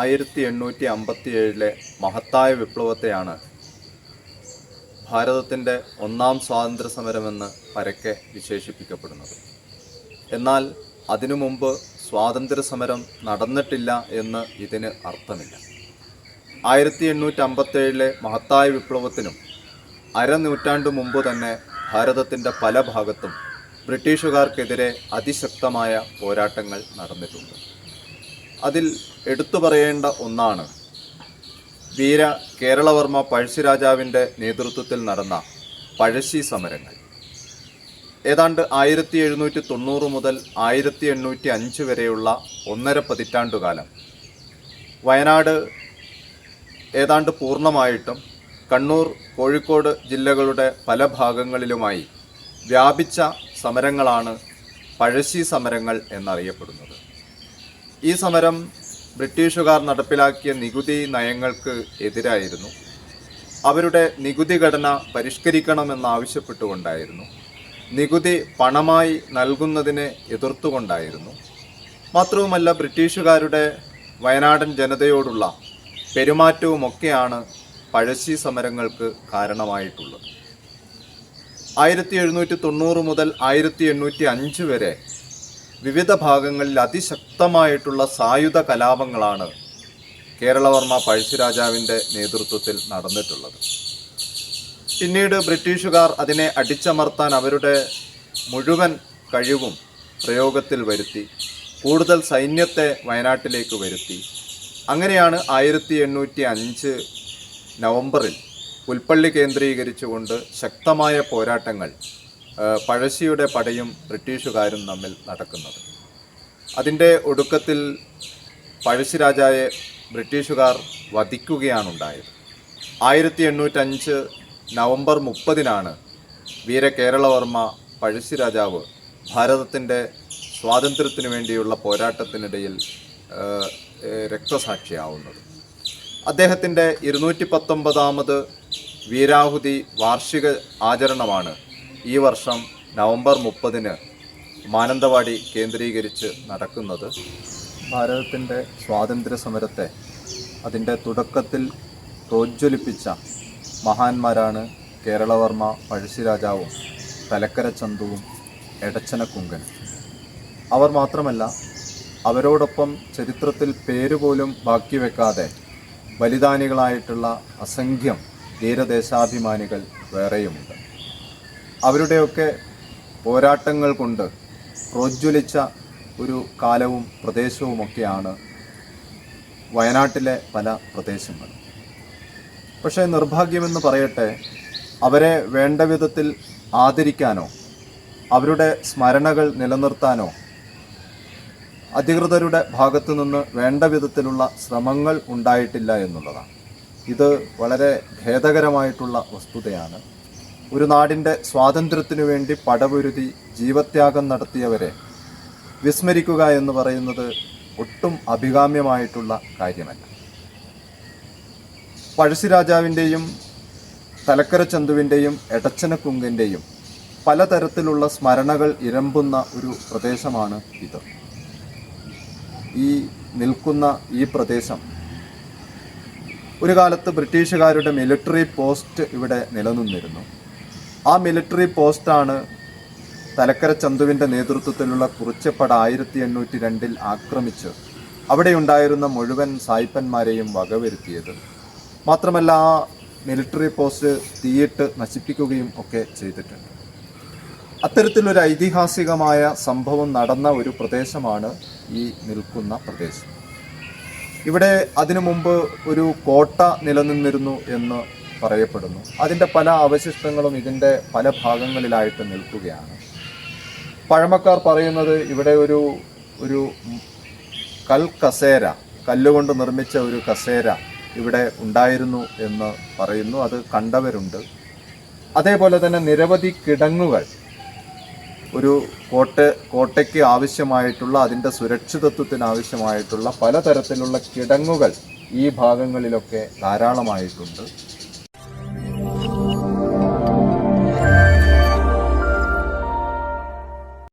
ആയിരത്തി എണ്ണൂറ്റി അമ്പത്തി ഏഴിലെ മഹത്തായ വിപ്ലവത്തെയാണ് ഭാരതത്തിന്റെ ഒന്നാം സ്വാതന്ത്ര്യ സമരമെന്ന് പരക്കെ വിശേഷിപ്പിക്കപ്പെടുന്നത്. എന്നാൽ അതിനു മുമ്പ് സ്വാതന്ത്ര്യ സമരം നടന്നിട്ടില്ല എന്ന് ഇതിന് അർത്ഥമില്ല. ആയിരത്തി എണ്ണൂറ്റി അമ്പത്തേഴിലെ മഹത്തായ വിപ്ലവത്തിനും അരനൂറ്റാണ്ട് മുമ്പ് തന്നെ ഭാരതത്തിന്റെ പല ഭാഗത്തും ബ്രിട്ടീഷുകാർക്കെതിരെ അതിശക്തമായ പോരാട്ടങ്ങൾ നടന്നിട്ടുണ്ട്. അതിൽ എടുത്തു പറയേണ്ട ഒന്നാണ്. വീര കേരളവർമ്മ പഴശ്ശിരാജാവിന്റെ നേതൃത്വത്തിൽ നടന്ന പഴശ്ശി സമരങ്ങൾ. ഏതാണ്ട് ആയിരത്തി എഴുന്നൂറ്റി തൊണ്ണൂറ് മുതൽ ആയിരത്തി എണ്ണൂറ്റി അഞ്ച് വരെയുള്ള ഒന്നര പതിറ്റാണ്ടുകാലം. വയനാട് ഏതാണ്ട് പൂർണമായിട്ടും കണ്ണൂർ കോഴിക്കോട് ജില്ലകളുടെ പല ഭാഗങ്ങളിലുമായി വ്യാപിച്ച സമരങ്ങളാണ് പഴശ്ശി സമരങ്ങൾ എന്നറിയപ്പെടുന്നത്. ഈ സമരം ബ്രിട്ടീഷുകാർ നടപ്പിലാക്കിയ നികുതി നയങ്ങൾക്ക് എതിരായിരുന്നു. അവരുടെ നികുതി ഘടന പരിഷ്കരിക്കണമെന്നാവശ്യപ്പെട്ടുകൊണ്ടായിരുന്നു. നികുതി പണമായി നൽകുന്നതിനെ എതിർത്തുകൊണ്ടായിരുന്നു. മാത്രവുമല്ല ബ്രിട്ടീഷുകാരുടെ വയനാടൻ ജനതയോടുള്ള പെരുമാറ്റവുമൊക്കെയാണ് പഴശ്ശി സമരങ്ങൾക്ക് കാരണമായിട്ടുള്ളത്. ആയിരത്തി എഴുന്നൂറ്റി തൊണ്ണൂറ് മുതൽ ആയിരത്തി എണ്ണൂറ്റി അഞ്ച് വരെ വിവിധ ഭാഗങ്ങളിൽ അതിശക്തമായിട്ടുള്ള സായുധ കലാപങ്ങളാണ് കേരളവർമ്മ പഴശ്ശിരാജാവിന്റെ നേതൃത്വത്തിൽ നടന്നിട്ടുള്ളത്. പിന്നീട് ബ്രിട്ടീഷുകാർ അതിനെ അടിച്ചമർത്താൻ അവരുടെ മുഴുവൻ കഴിവും പ്രയോഗത്തിൽ വരുത്തി കൂടുതൽ സൈന്യത്തെ വയനാട്ടിലേക്ക് വരുത്തി. അങ്ങനെയാണ് ആയിരത്തി എണ്ണൂറ്റി അഞ്ച് നവംബറിൽ പുൽപ്പള്ളി കേന്ദ്രീകരിച്ചുകൊണ്ട് ശക്തമായ പോരാട്ടങ്ങൾ പഴശ്ശിയുടെ പടയും ബ്രിട്ടീഷുകാരും തമ്മിൽ നടക്കുന്നത്. അതിന്റെ ഒടുക്കത്തിൽ പഴശ്ശിരാജായെ ബ്രിട്ടീഷുകാർ വധിക്കുകയാണുണ്ടായത്. ആയിരത്തി എണ്ണൂറ്റഞ്ച് നവംബർ മുപ്പതിനാണ് വീരകേരളവർമ്മ പഴശ്ശിരാജാവ് ഭാരതത്തിന്റെ സ്വാതന്ത്ര്യത്തിനു വേണ്ടിയുള്ള പോരാട്ടത്തിനിടയിൽ രക്തസാക്ഷിയാവുന്നത്. അദ്ദേഹത്തിന്റെ ഇരുന്നൂറ്റി പത്തൊമ്പതാമത് വീരാഹുതി വാർഷിക ആചരണമാണ് ഈ വർഷം നവംബർ മുപ്പതിന് മാനന്തവാടി കേന്ദ്രീകരിച്ച് നടക്കുന്നത് ഭാരതത്തിന്റെ സ്വാതന്ത്ര്യ സമരത്തെ അതിന്റെ തുടക്കത്തിൽ പ്രോജ്വലിപ്പിച്ച മഹാന്മാരാണ് കേരളവർമ്മ പഴശ്ശിരാജാവും തലക്കര ചന്തുവും എടച്ചനക്കുങ്കൻ. അവർ മാത്രമല്ല അവരോടൊപ്പം ചരിത്രത്തിൽ പേരുപോലും ബാക്കി വെക്കാതെ ബലിദാനികളായിട്ടുള്ള അസംഖ്യം ധീരദേശാഭിമാനികൾ വേറെയുമുണ്ട്. അവരുടെയൊക്കെ പോരാട്ടങ്ങൾ കൊണ്ട് പ്രോജ്വലിച്ച ഒരു കാലവും പ്രദേശവുമൊക്കെയാണ് വയനാട്ടിലെ പല പ്രദേശങ്ങൾ പക്ഷേ നിർഭാഗ്യമെന്ന് പറയട്ടെ അവരെ വേണ്ട വിധത്തിൽ ആദരിക്കാനോ അവരുടെ സ്മരണകൾ നിലനിർത്താനോ അധികൃതരുടെ ഭാഗത്തു നിന്ന് വേണ്ട വിധത്തിലുള്ള ശ്രമങ്ങൾ ഉണ്ടായിട്ടില്ല എന്നുള്ളതാണ്. ഇത് വളരെ ഖേദകരമായിട്ടുള്ള വസ്തുതയാണ്. ഒരു നാടിന്റെ സ്വാതന്ത്ര്യത്തിനു വേണ്ടി പടപൊരുതി ജീവത്യാഗം നടത്തിയവരെ വിസ്മരിക്കുക എന്ന് പറയുന്നത് ഒട്ടും അഭികാമ്യമായിട്ടുള്ള കാര്യമല്ല. പഴശ്ശിരാജാവിന്റെയും തലക്കര ചന്തുവിന്റെയും എടച്ചനക്കുങ്കിന്റെയും പലതരത്തിലുള്ള സ്മരണകൾ ഇരമ്പുന്ന ഒരു പ്രദേശമാണ് ഇത്. ഈ നിൽക്കുന്ന ഈ പ്രദേശം ഒരു കാലത്ത് ബ്രിട്ടീഷുകാരുടെ മിലിറ്ററി പോസ്റ്റ് ഇവിടെ നിലനിന്നിരുന്നു. ആ മിലിറ്ററി പോസ്റ്റാണ് തലക്കര ചന്തുവിന്റെ നേതൃത്വത്തിലുള്ള കുറിച്ചപ്പട ആയിരത്തി എണ്ണൂറ്റി രണ്ടിൽ ആക്രമിച്ച് അവിടെയുണ്ടായിരുന്ന മുഴുവൻ സായിപ്പന്മാരെയും വകവരുത്തിയത്. മാത്രമല്ല ആ മിലിറ്ററി പോസ്റ്റ് തീയിട്ട് നശിപ്പിക്കുകയും ഒക്കെ ചെയ്തിട്ടുണ്ട്. അത്തരത്തിലൊരു ഐതിഹാസികമായ സംഭവം നടന്ന ഒരു പ്രദേശമാണ് ഈ നിൽക്കുന്ന പ്രദേശം. ഇവിടെ അതിനു മുമ്പ് ഒരു കോട്ട നിലനിന്നിരുന്നു എന്ന് പറയപ്പെടുന്നു. അതിന്റെ പല അവശിഷ്ടങ്ങളും ഇതിന്റെ പല ഭാഗങ്ങളിലായിട്ട് നിൽക്കുകയാണ്. പഴമക്കാർ പറയുന്നത് ഇവിടെ ഒരു ഒരു കൽ കസേര കല്ലുകൊണ്ട് നിർമ്മിച്ച ഒരു കസേര ഇവിടെ ഉണ്ടായിരുന്നു എന്ന് പറയുന്നു. അത് കണ്ടവരുണ്ട്. അതേപോലെ തന്നെ നിരവധി കിടങ്ങുകൾ ഒരു കോട്ട കോട്ടയ്ക്ക് ആവശ്യമായിട്ടുള്ള അതിന്റെ സുരക്ഷിതത്വത്തിന് ആവശ്യമായിട്ടുള്ള പലതരത്തിലുള്ള കിടങ്ങുകൾ ഈ ഭാഗങ്ങളിലൊക്കെ ധാരാളമായിട്ടുണ്ട്.